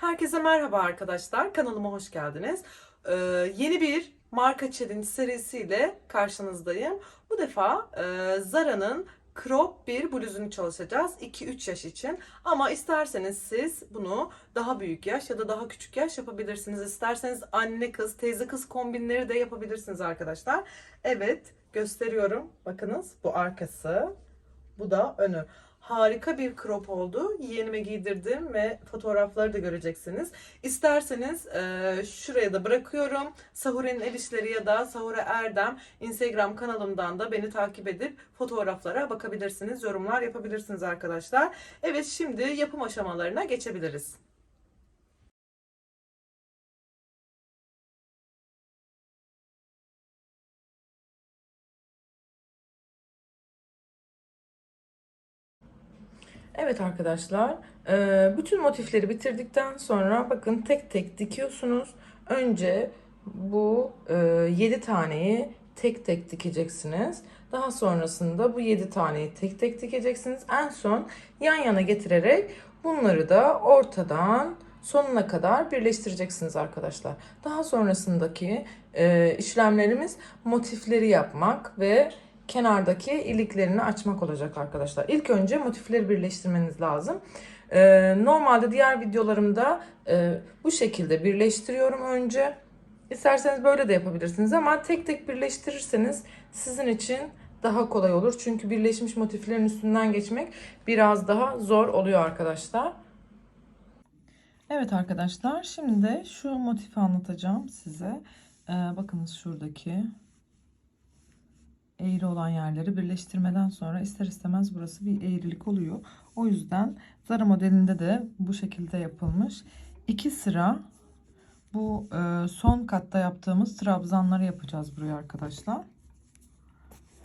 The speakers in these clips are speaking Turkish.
Herkese merhaba arkadaşlar. Kanalıma hoş geldiniz. Ee, yeni bir marka challenge serisiyle karşınızdayım. Bu defa e, Zara'nın crop bir bluzunu çalışacağız 2-3 yaş için. Ama isterseniz siz bunu daha büyük yaş ya da daha küçük yaş yapabilirsiniz. İsterseniz anne kız, teyze kız kombinleri de yapabilirsiniz arkadaşlar. Evet, gösteriyorum. Bakınız bu arkası. Bu da önü. Harika bir crop oldu. Yeğenime giydirdim ve fotoğrafları da göreceksiniz. İsterseniz e, şuraya da bırakıyorum. Sahure'nin el işleri ya da Sahure Erdem Instagram kanalımdan da beni takip edip fotoğraflara bakabilirsiniz. Yorumlar yapabilirsiniz arkadaşlar. Evet şimdi yapım aşamalarına geçebiliriz. Evet arkadaşlar, e, bütün motifleri bitirdikten sonra bakın tek tek dikiyorsunuz. Önce bu 7 taneyi tek tek dikeceksiniz. Daha sonrasında bu 7 taneyi tek tek dikeceksiniz. En son yan yana getirerek bunları da ortadan sonuna kadar birleştireceksiniz arkadaşlar. Daha sonrasındaki e, işlemlerimiz motifleri yapmak ve kenardaki iliklerini açmak olacak arkadaşlar. İlk önce motifleri birleştirmeniz lazım. Ee, normalde diğer videolarımda e, bu şekilde birleştiriyorum önce. İsterseniz böyle de yapabilirsiniz ama tek tek birleştirirseniz sizin için daha kolay olur. Çünkü birleşmiş motiflerin üstünden geçmek biraz daha zor oluyor arkadaşlar. Evet arkadaşlar şimdi şu motifi anlatacağım size. Ee, bakınız şuradaki eğri olan yerleri birleştirmeden sonra ister istemez burası bir eğrilik oluyor. O yüzden Zara modelinde de bu şekilde yapılmış. İki sıra bu e, son katta yaptığımız trabzanları yapacağız buraya arkadaşlar.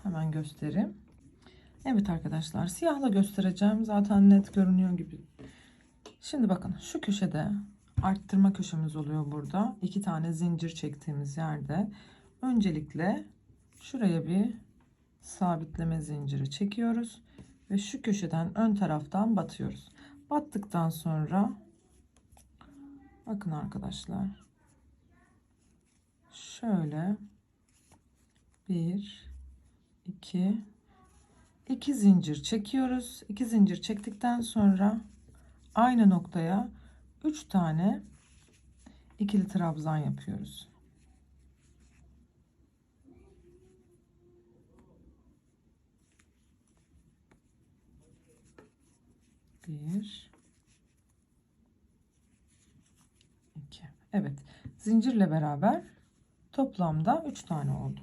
Hemen göstereyim. Evet arkadaşlar siyahla göstereceğim. Zaten net görünüyor gibi. Şimdi bakın şu köşede arttırma köşemiz oluyor burada. İki tane zincir çektiğimiz yerde. Öncelikle şuraya bir sabitleme zinciri çekiyoruz ve şu köşeden ön taraftan batıyoruz. Battıktan sonra bakın arkadaşlar şöyle bir iki iki zincir çekiyoruz. İki zincir çektikten sonra aynı noktaya üç tane ikili trabzan yapıyoruz. Bir, iki. Evet. Zincirle beraber toplamda üç tane oldu.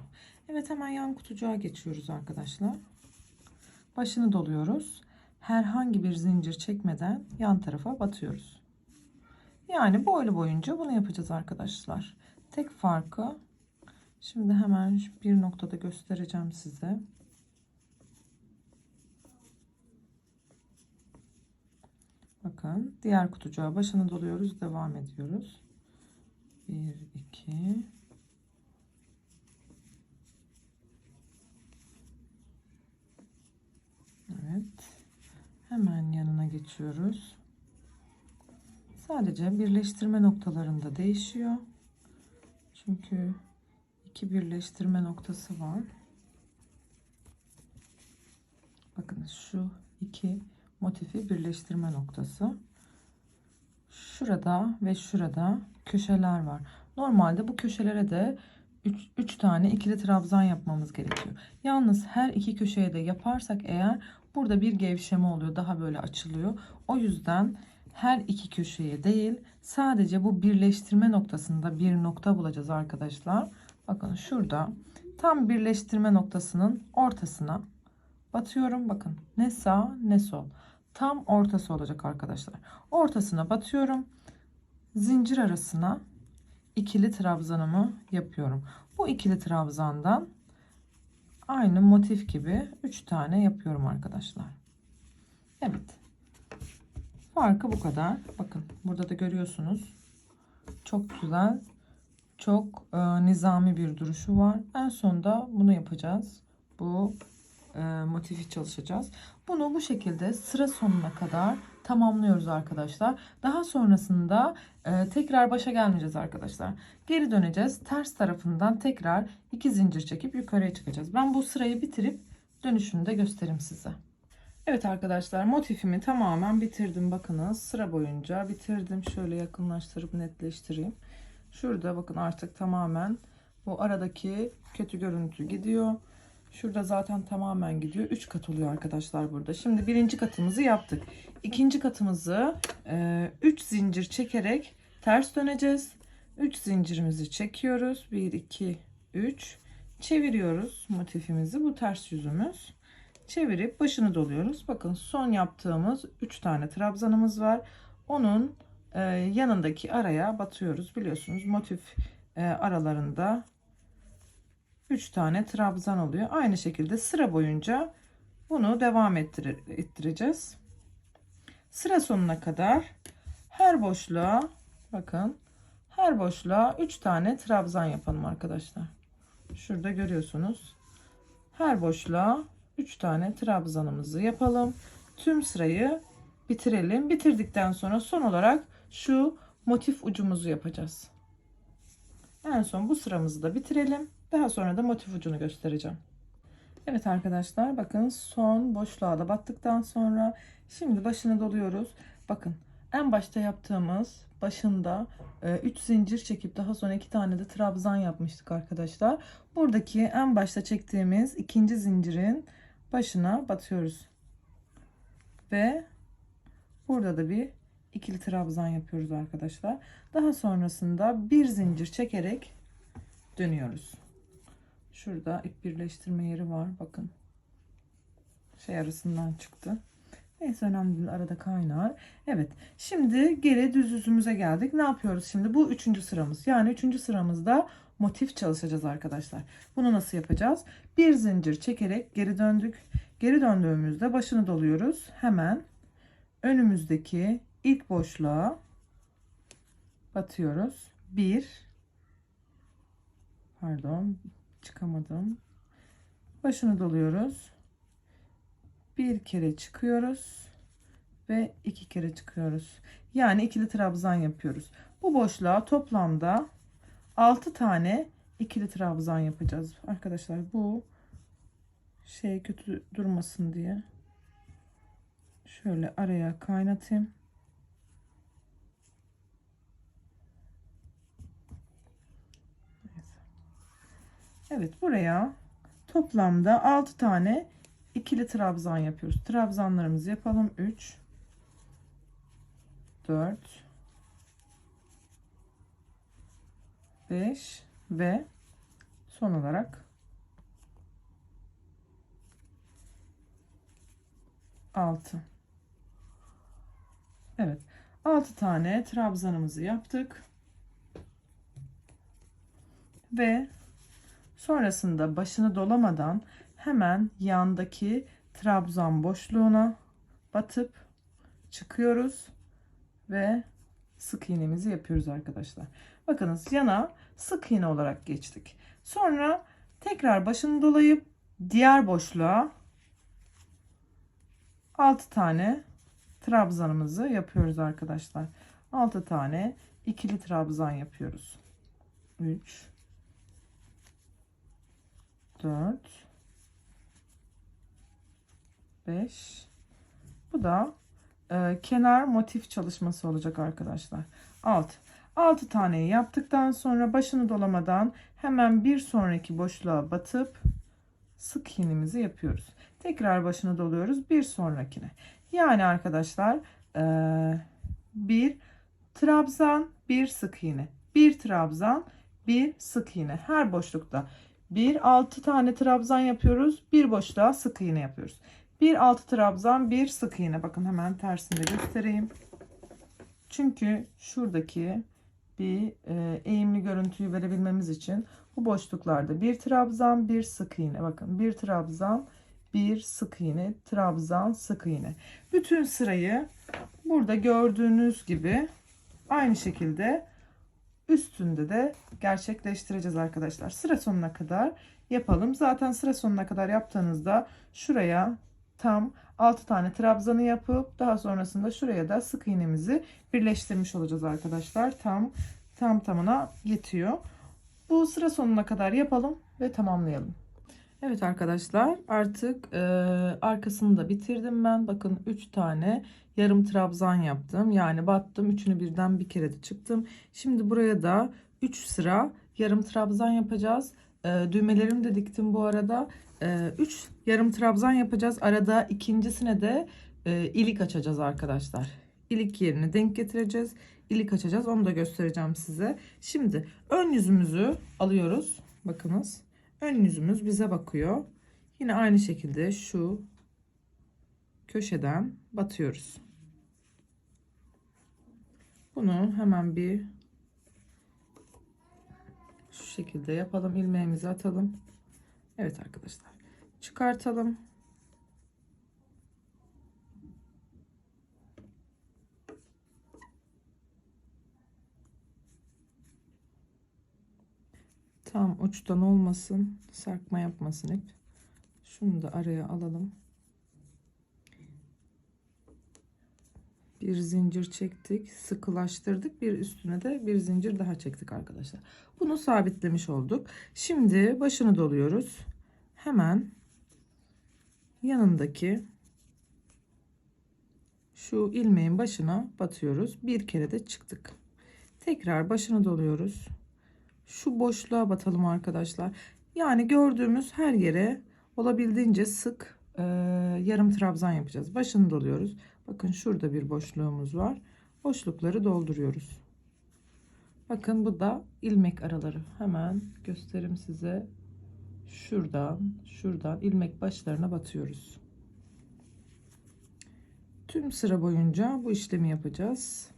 Evet hemen yan kutucuğa geçiyoruz arkadaşlar. Başını doluyoruz. Herhangi bir zincir çekmeden yan tarafa batıyoruz. Yani boylu boyunca bunu yapacağız arkadaşlar. Tek farkı şimdi hemen bir noktada göstereceğim size. Bakın diğer kutucuğa başını doluyoruz. Devam ediyoruz. 1, 2, Evet. Hemen yanına geçiyoruz. Sadece birleştirme noktalarında değişiyor. Çünkü iki birleştirme noktası var. Bakın şu iki motifi birleştirme noktası. Şurada ve şurada köşeler var. Normalde bu köşelere de 3 tane ikili trabzan yapmamız gerekiyor. Yalnız her iki köşeye de yaparsak eğer burada bir gevşeme oluyor. Daha böyle açılıyor. O yüzden her iki köşeye değil sadece bu birleştirme noktasında bir nokta bulacağız arkadaşlar. Bakın şurada tam birleştirme noktasının ortasına batıyorum. Bakın ne sağ ne sol tam ortası olacak arkadaşlar. Ortasına batıyorum. Zincir arasına ikili trabzanımı yapıyorum. Bu ikili trabzandan aynı motif gibi 3 tane yapıyorum arkadaşlar. Evet. Farkı bu kadar. Bakın burada da görüyorsunuz. Çok güzel. Çok e, nizami bir duruşu var. En sonda bunu yapacağız. Bu e, motifi çalışacağız. Bunu bu şekilde sıra sonuna kadar tamamlıyoruz arkadaşlar. Daha sonrasında e, tekrar başa gelmeyeceğiz arkadaşlar. Geri döneceğiz. Ters tarafından tekrar iki zincir çekip yukarıya çıkacağız. Ben bu sırayı bitirip dönüşünü de göstereyim size. Evet arkadaşlar motifimi tamamen bitirdim. Bakınız sıra boyunca bitirdim. Şöyle yakınlaştırıp netleştireyim. Şurada bakın artık tamamen bu aradaki kötü görüntü gidiyor. Şurada zaten tamamen gidiyor. 3 kat oluyor arkadaşlar burada. Şimdi birinci katımızı yaptık. İkinci katımızı 3 zincir çekerek ters döneceğiz. 3 zincirimizi çekiyoruz. 1, 2, 3. Çeviriyoruz motifimizi. Bu ters yüzümüz. Çevirip başını doluyoruz. Bakın son yaptığımız 3 tane trabzanımız var. Onun e, yanındaki araya batıyoruz. Biliyorsunuz motif e, aralarında 3 tane trabzan oluyor. Aynı şekilde sıra boyunca bunu devam ettire, ettireceğiz. Sıra sonuna kadar her boşluğa bakın her boşluğa 3 tane trabzan yapalım arkadaşlar. Şurada görüyorsunuz. Her boşluğa 3 tane trabzanımızı yapalım. Tüm sırayı bitirelim. Bitirdikten sonra son olarak şu motif ucumuzu yapacağız. En son bu sıramızı da bitirelim. Daha sonra da motif ucunu göstereceğim. Evet arkadaşlar bakın son boşluğa da battıktan sonra şimdi başını doluyoruz. Bakın en başta yaptığımız başında 3 zincir çekip daha sonra 2 tane de trabzan yapmıştık arkadaşlar. Buradaki en başta çektiğimiz ikinci zincirin başına batıyoruz. Ve burada da bir ikili trabzan yapıyoruz arkadaşlar. Daha sonrasında bir zincir çekerek dönüyoruz. Şurada ip birleştirme yeri var. Bakın. Şey arasından çıktı. Neyse önemli değil. Arada kaynar. Evet. Şimdi geri düz yüzümüze geldik. Ne yapıyoruz şimdi? Bu üçüncü sıramız. Yani üçüncü sıramızda motif çalışacağız arkadaşlar. Bunu nasıl yapacağız? Bir zincir çekerek geri döndük. Geri döndüğümüzde başını doluyoruz. Hemen önümüzdeki ilk boşluğa batıyoruz. Bir pardon çıkamadım. Başını doluyoruz. Bir kere çıkıyoruz ve iki kere çıkıyoruz. Yani ikili trabzan yapıyoruz. Bu boşluğa toplamda 6 tane ikili trabzan yapacağız. Arkadaşlar bu şey kötü durmasın diye şöyle araya kaynatayım. Evet buraya toplamda 6 tane ikili trabzan yapıyoruz. Trabzanlarımızı yapalım. 3 4 5 ve son olarak 6 Evet 6 tane trabzanımızı yaptık ve sonrasında başını dolamadan hemen yandaki trabzan boşluğuna batıp çıkıyoruz ve sık iğnemizi yapıyoruz arkadaşlar. Bakınız yana sık iğne olarak geçtik. Sonra tekrar başını dolayıp diğer boşluğa 6 tane trabzanımızı yapıyoruz arkadaşlar. 6 tane ikili trabzan yapıyoruz. 3 4 5 Bu da e, kenar motif çalışması olacak arkadaşlar. 6 6 taneyi yaptıktan sonra başını dolamadan hemen bir sonraki boşluğa batıp sık iğnemizi yapıyoruz. Tekrar başını doluyoruz bir sonrakine. Yani arkadaşlar e, bir trabzan bir sık iğne. Bir trabzan bir sık iğne. Her boşlukta bir 6 tane trabzan yapıyoruz. Bir boşluğa sık iğne yapıyoruz. Bir 6 trabzan bir sık iğne. Bakın hemen tersinde göstereyim. Çünkü şuradaki bir e, eğimli görüntüyü verebilmemiz için bu boşluklarda bir trabzan bir sık iğne. Bakın bir trabzan bir sık iğne trabzan sık iğne. Bütün sırayı burada gördüğünüz gibi aynı şekilde üstünde de gerçekleştireceğiz arkadaşlar. Sıra sonuna kadar yapalım. Zaten sıra sonuna kadar yaptığınızda şuraya tam 6 tane trabzanı yapıp daha sonrasında şuraya da sık iğnemizi birleştirmiş olacağız arkadaşlar. Tam tam tamına yetiyor. Bu sıra sonuna kadar yapalım ve tamamlayalım. Evet arkadaşlar artık e, arkasını da bitirdim ben. Bakın 3 tane yarım trabzan yaptım. Yani battım. Üçünü birden bir kere de çıktım. Şimdi buraya da 3 sıra yarım trabzan yapacağız. E, düğmelerimi de diktim bu arada. 3 yarım trabzan yapacağız. Arada ikincisine de e, ilik açacağız arkadaşlar. İlik yerini denk getireceğiz. İlik açacağız. Onu da göstereceğim size. Şimdi ön yüzümüzü alıyoruz. Bakınız. Ön yüzümüz bize bakıyor. Yine aynı şekilde şu köşeden batıyoruz. Bunu hemen bir şu şekilde yapalım. ilmeğimizi atalım. Evet arkadaşlar. Çıkartalım. Tam uçtan olmasın. Sarkma yapmasın hep. Şunu da araya alalım. Bir zincir çektik. Sıkılaştırdık. Bir üstüne de bir zincir daha çektik arkadaşlar. Bunu sabitlemiş olduk. Şimdi başını doluyoruz. Hemen yanındaki şu ilmeğin başına batıyoruz. Bir kere de çıktık. Tekrar başını doluyoruz şu boşluğa batalım arkadaşlar. Yani gördüğümüz her yere olabildiğince sık e, yarım trabzan yapacağız. Başını doluyoruz. Bakın şurada bir boşluğumuz var. Boşlukları dolduruyoruz. Bakın bu da ilmek araları. Hemen göstereyim size. Şuradan, şuradan ilmek başlarına batıyoruz. Tüm sıra boyunca bu işlemi yapacağız.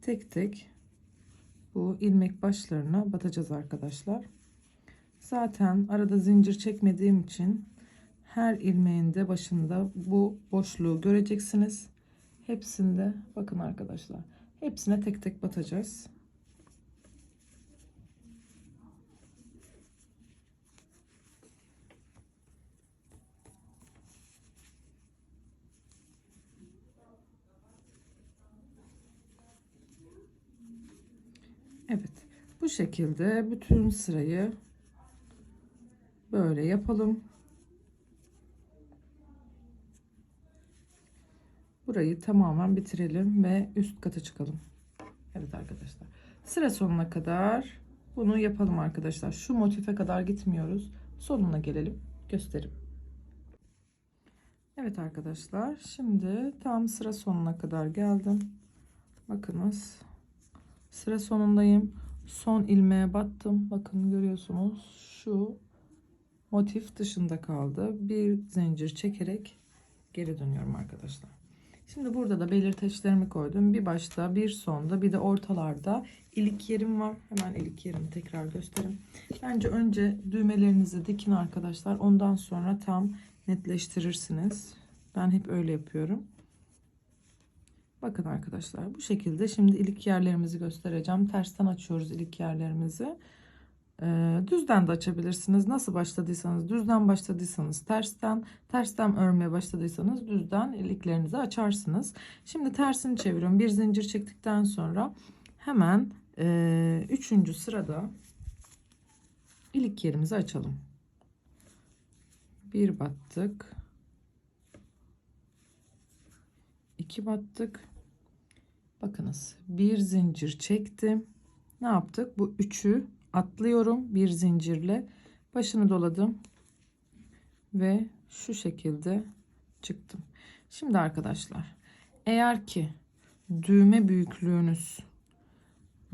Tek tek bu ilmek başlarına batacağız arkadaşlar. Zaten arada zincir çekmediğim için her ilmeğin de başında bu boşluğu göreceksiniz. Hepsinde bakın arkadaşlar. Hepsine tek tek batacağız. Evet. Bu şekilde bütün sırayı böyle yapalım. Burayı tamamen bitirelim ve üst kata çıkalım. Evet arkadaşlar. Sıra sonuna kadar bunu yapalım arkadaşlar. Şu motife kadar gitmiyoruz. Sonuna gelelim. Gösterim. Evet arkadaşlar. Şimdi tam sıra sonuna kadar geldim. Bakınız. Sıra sonundayım. Son ilmeğe battım. Bakın görüyorsunuz. Şu motif dışında kaldı. Bir zincir çekerek geri dönüyorum arkadaşlar. Şimdi burada da belirteçlerimi koydum. Bir başta, bir sonda, bir de ortalarda ilik yerim var. Hemen ilik yerimi tekrar göstereyim. Bence önce düğmelerinizi dikin arkadaşlar. Ondan sonra tam netleştirirsiniz. Ben hep öyle yapıyorum. Bakın arkadaşlar bu şekilde şimdi ilik yerlerimizi göstereceğim. Tersten açıyoruz ilik yerlerimizi. Ee, düzden de açabilirsiniz. Nasıl başladıysanız düzden başladıysanız tersten, tersten örmeye başladıysanız düzden iliklerinizi açarsınız. Şimdi tersini çeviriyorum. Bir zincir çektikten sonra hemen e, üçüncü sırada ilik yerimizi açalım. Bir battık. iki battık. Bakınız bir zincir çektim. Ne yaptık? Bu üçü atlıyorum bir zincirle. Başını doladım. Ve şu şekilde çıktım. Şimdi arkadaşlar eğer ki düğme büyüklüğünüz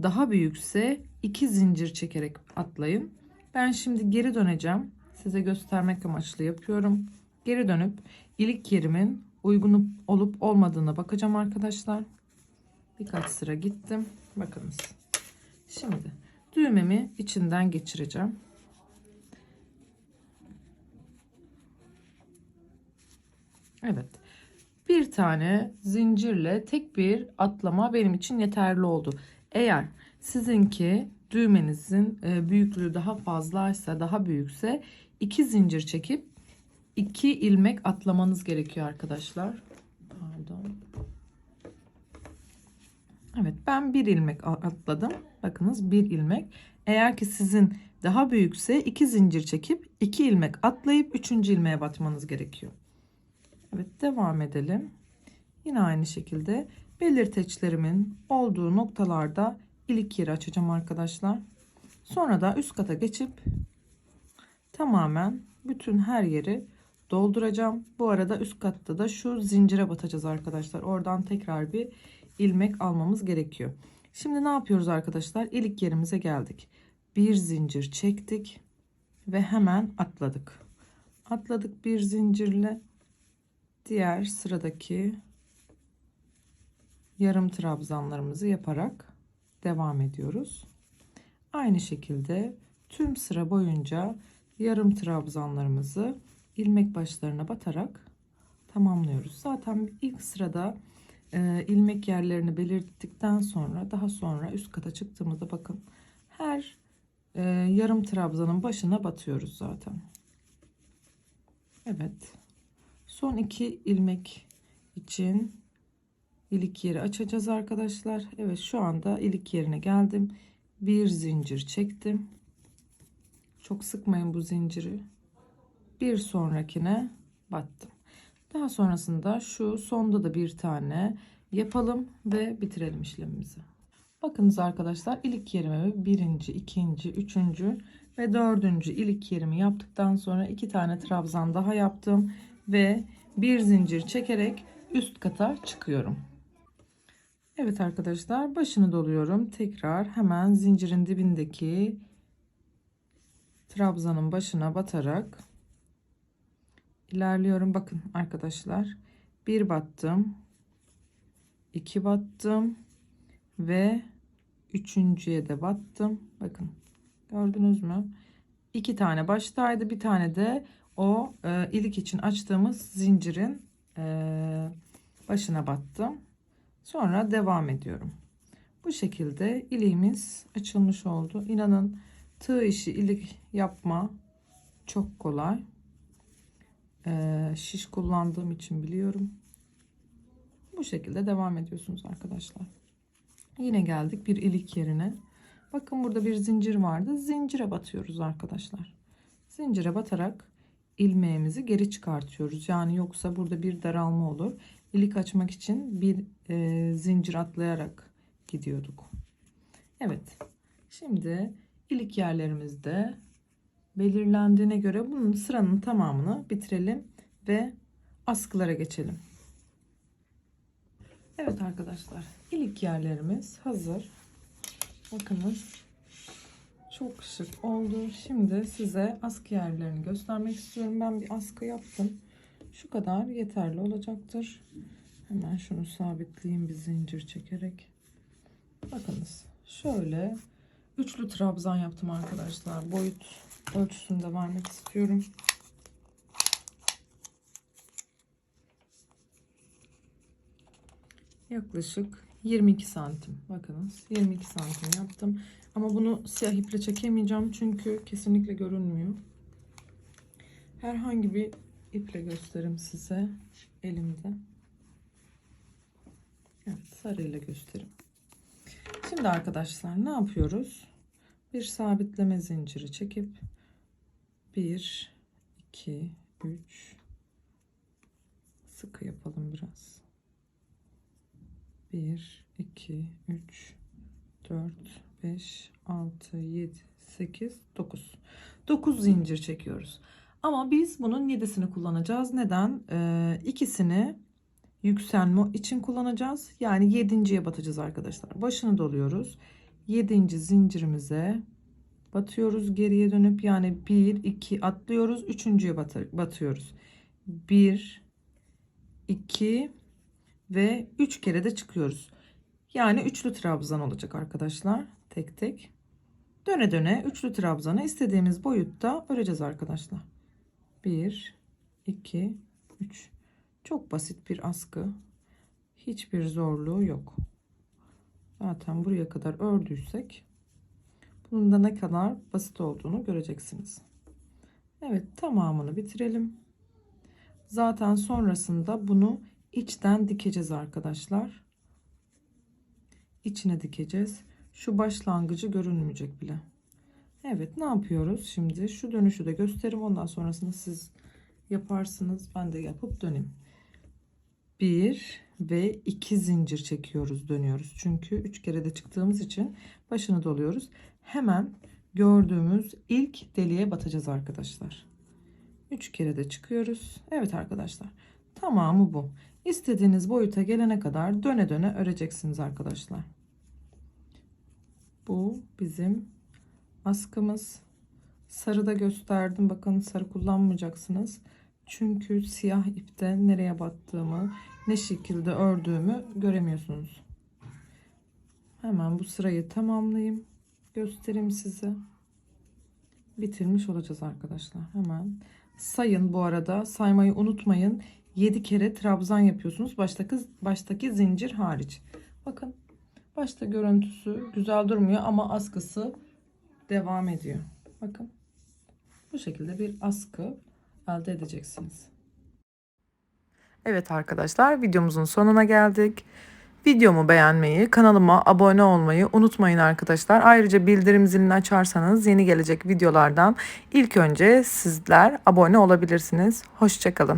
daha büyükse iki zincir çekerek atlayın. Ben şimdi geri döneceğim. Size göstermek amaçlı yapıyorum. Geri dönüp ilik yerimin uygun olup olmadığına bakacağım arkadaşlar. Birkaç sıra gittim. Bakınız. Şimdi düğmemi içinden geçireceğim. Evet. Bir tane zincirle tek bir atlama benim için yeterli oldu. Eğer sizinki düğmenizin e, büyüklüğü daha fazlaysa, daha büyükse iki zincir çekip 2 ilmek atlamanız gerekiyor arkadaşlar. Pardon. Evet ben bir ilmek atladım. Bakınız bir ilmek. Eğer ki sizin daha büyükse iki zincir çekip iki ilmek atlayıp üçüncü ilmeğe batmanız gerekiyor. Evet devam edelim. Yine aynı şekilde belirteçlerimin olduğu noktalarda ilik yeri açacağım arkadaşlar. Sonra da üst kata geçip tamamen bütün her yeri dolduracağım. Bu arada üst katta da şu zincire batacağız arkadaşlar. Oradan tekrar bir ilmek almamız gerekiyor. Şimdi ne yapıyoruz arkadaşlar? İlik yerimize geldik. Bir zincir çektik ve hemen atladık. Atladık bir zincirle diğer sıradaki yarım trabzanlarımızı yaparak devam ediyoruz. Aynı şekilde tüm sıra boyunca yarım trabzanlarımızı ilmek başlarına batarak tamamlıyoruz. Zaten ilk sırada e, ilmek yerlerini belirttikten sonra daha sonra üst kata çıktığımızda bakın her e, yarım trabzanın başına batıyoruz zaten. Evet. Son iki ilmek için ilik yeri açacağız arkadaşlar. Evet şu anda ilik yerine geldim. Bir zincir çektim. Çok sıkmayın bu zinciri. Bir sonrakine battım. Daha sonrasında şu sonda da bir tane yapalım ve bitirelim işlemimizi. Bakınız arkadaşlar ilik yerimi birinci, ikinci, üçüncü ve dördüncü ilik yerimi yaptıktan sonra iki tane trabzan daha yaptım ve bir zincir çekerek üst kata çıkıyorum. Evet arkadaşlar başını doluyorum. Tekrar hemen zincirin dibindeki trabzanın başına batarak ilerliyorum. Bakın arkadaşlar bir battım, iki battım ve üçüncüye de battım. Bakın gördünüz mü? İki tane baştaydı, bir tane de o e, ilik için açtığımız zincirin e, başına battım. Sonra devam ediyorum. Bu şekilde iliğimiz açılmış oldu. İnanın tığ işi ilik yapma çok kolay. Ee, şiş kullandığım için biliyorum. Bu şekilde devam ediyorsunuz arkadaşlar. Yine geldik bir ilik yerine. Bakın burada bir zincir vardı. Zincire batıyoruz arkadaşlar. Zincire batarak ilmeğimizi geri çıkartıyoruz. Yani yoksa burada bir daralma olur. İlik açmak için bir e, zincir atlayarak gidiyorduk. Evet. Şimdi ilik yerlerimizde belirlendiğine göre bunun sıranın tamamını bitirelim ve askılara geçelim. Evet arkadaşlar ilik yerlerimiz hazır. Bakınız çok şık oldu. Şimdi size askı yerlerini göstermek istiyorum. Ben bir askı yaptım. Şu kadar yeterli olacaktır. Hemen şunu sabitleyeyim bir zincir çekerek. Bakınız şöyle üçlü trabzan yaptım arkadaşlar. Boyut ölçüsünü de vermek istiyorum. Yaklaşık 22 santim. Bakınız 22 santim yaptım. Ama bunu siyah iple çekemeyeceğim çünkü kesinlikle görünmüyor. Herhangi bir iple göstereyim size elimde. Evet sarıyla göstereyim. Şimdi arkadaşlar ne yapıyoruz? Bir sabitleme zinciri çekip 1 2 3 sıkı yapalım biraz. 1 2 3 4 5 6 7 8 9 9 zincir çekiyoruz. Ama biz bunun 7'sini kullanacağız. Neden? Ee, ikisini yükselme için kullanacağız. Yani 7.ye batacağız arkadaşlar. Başını doluyoruz. 7. zincirimize batıyoruz geriye dönüp yani 1 2 atlıyoruz. 3.ye batıyoruz. 1 2 ve 3 kere de çıkıyoruz. Yani üçlü trabzan olacak arkadaşlar. Tek tek. Döne döne üçlü trabzanı istediğimiz boyutta öreceğiz arkadaşlar. 1 2 3 çok basit bir askı. Hiçbir zorluğu yok. Zaten buraya kadar ördüysek bunun da ne kadar basit olduğunu göreceksiniz. Evet tamamını bitirelim. Zaten sonrasında bunu içten dikeceğiz arkadaşlar. İçine dikeceğiz. Şu başlangıcı görünmeyecek bile. Evet ne yapıyoruz şimdi? Şu dönüşü de göstereyim. Ondan sonrasında siz yaparsınız. Ben de yapıp döneyim. Bir ve iki zincir çekiyoruz dönüyoruz. Çünkü üç kere de çıktığımız için başını doluyoruz. Hemen gördüğümüz ilk deliğe batacağız arkadaşlar. Üç kere de çıkıyoruz. Evet arkadaşlar. Tamamı bu. İstediğiniz boyuta gelene kadar döne döne öreceksiniz arkadaşlar. Bu bizim askımız. Sarı da gösterdim. Bakın sarı kullanmayacaksınız. Çünkü siyah ipte nereye battığımı, ne şekilde ördüğümü göremiyorsunuz. Hemen bu sırayı tamamlayayım. Göstereyim size. Bitirmiş olacağız arkadaşlar. Hemen sayın bu arada. Saymayı unutmayın. 7 kere trabzan yapıyorsunuz. Baştaki baştaki zincir hariç. Bakın başta görüntüsü güzel durmuyor ama askısı devam ediyor. Bakın. Bu şekilde bir askı elde edeceksiniz. Evet arkadaşlar videomuzun sonuna geldik. Videomu beğenmeyi, kanalıma abone olmayı unutmayın arkadaşlar. Ayrıca bildirim zilini açarsanız yeni gelecek videolardan ilk önce sizler abone olabilirsiniz. Hoşçakalın.